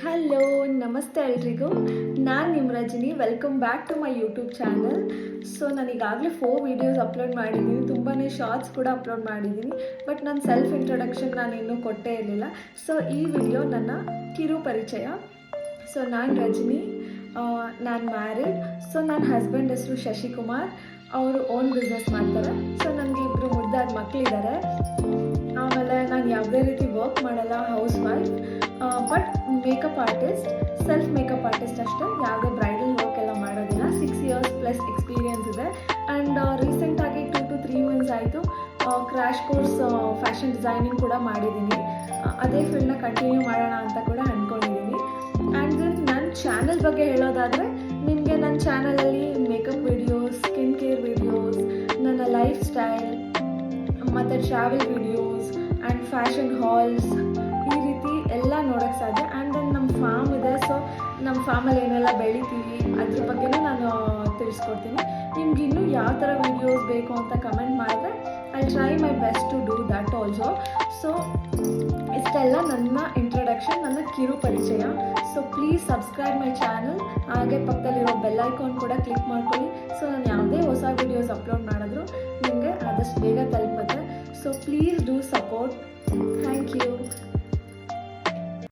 Hello ನಮಸ್ತೆ ಎಲ್ರಿಗೂ. ನಾನು ನಿಮ್ಮ Rajani welcome back to my YouTube channel so ನಾನು ಈಗಾಗಲೇ ಫೋರ್ ವೀಡಿಯೋಸ್ ಅಪ್ಲೋಡ್ ಮಾಡಿದ್ದೀನಿ ತುಂಬಾ ಶಾರ್ಟ್ಸ್ ಕೂಡ ಅಪ್ಲೋಡ್ ಮಾಡಿದ್ದೀನಿ ಬಟ್ ನನ್ನ ಸೆಲ್ಫ್ ಇಂಟ್ರೊಡಕ್ಷನ್ ನಾನು ಇನ್ನೂ ಕೊಟ್ಟೇ ಇರಲಿಲ್ಲ. ಸೊ ಈ ವಿಡಿಯೋ ನನ್ನ ಕಿರು ಪರಿಚಯ. ಸೊ ನಾನು ರಜನಿ ನಾನು ಮ್ಯಾರಿಡ್ ಸೊ ನನ್ನ ಹಸ್ಬೆಂಡ್ ಹೆಸರು ಶಶಿಕುಮಾರ್. ಅವರು ಓನ್ ಬಿಸ್ನೆಸ್ ಮಾಡ್ತಾರೆ. ಸೊ ನನಗೆ ಇಬ್ಬರು ಮುದ್ದಾದ ಮಕ್ಕಳಿದ್ದಾರೆ ಆಮೇಲೆ ನಾನು ಯಾವುದೇ ರೀತಿ ವರ್ಕ್ ಮಾಡಲ್ಲ housewife but makeup artist self makeup artist ಅಷ್ಟೇ. ಯಾವುದೇ ಬ್ರೈಡಲ್ ವರ್ಕ್ ಎಲ್ಲ ಮಾಡೋದಿಲ್ಲ. ಸಿಕ್ಸ್ ಇಯರ್ಸ್ ಪ್ಲಸ್ ಎಕ್ಸ್ಪೀರಿಯನ್ಸ್ ಇದೆ. ಆ್ಯಂಡ್ ರೀಸೆಂಟಾಗಿ ಟು ಟು ತ್ರೀ ಮಂತ್ಸ್ ಆಯಿತು. ಕ್ರ್ಯಾಶ್ ಕೋರ್ಸ್ ಫ್ಯಾಷನ್ ಡಿಸೈನಿಂಗ್ ಕೂಡ ಮಾಡಿದ್ದೀನಿ. ಅದೇ ಫೀಲ್ಡ್ನ ಕಂಟಿನ್ಯೂ ಮಾಡೋಣ ಅಂತ ಕೂಡ ಅಂದ್ಕೊಂಡಿದ್ದೀನಿ ಆ್ಯಂಡ್ ದೆನ್ ನನ್ನ ಚಾನಲ್ ಬಗ್ಗೆ ಹೇಳೋದಾದರೆ ನಿಮಗೆ ನನ್ನ ಚಾನಲಲ್ಲಿ makeup videos skin care videos ನನ್ನ ಲೈಫ್ ಸ್ಟೈಲ್ ಮತ್ತು travel videos and fashion hauls formally ಏನೆಲ್ಲ ಬೆಳಿತೀವಿ, ಅದ್ರ ಬಗ್ಗೆನೂ ನಾನು ತಿಳಿಸ್ಕೊಡ್ತೀನಿ. ನಿಮ್ಗೆ ಇನ್ನೂ ಯಾವ ಥರ ವೀಡಿಯೋಸ್ ಬೇಕು ಅಂತ ಕಮೆಂಟ್ ಮಾಡಿದ್ರೆ I try my best to do that also so ಇಷ್ಟೆಲ್ಲ ನನ್ನ ಇಂಟ್ರೊಡಕ್ಷನ್ ನನ್ನ ಕಿರು ಪರಿಚಯ. So please subscribe my channel ಹಾಗೆ ಪಕ್ಕದಲ್ಲಿರೋ ಬೆಲ್ ಐಕಾನ್ ಕೂಡ ಕ್ಲಿಕ್ ಮಾಡ್ಕೊಳ್ಳಿ. ಸೊ ನಾನು ಯಾವುದೇ ಹೊಸ ವೀಡಿಯೋಸ್ ಅಪ್ಲೋಡ್ ಮಾಡಿದ್ರು, ನಿಮಗೆ ಆದಷ್ಟು ಬೇಗ ತಲುಪುತ್ತೆ. So please do support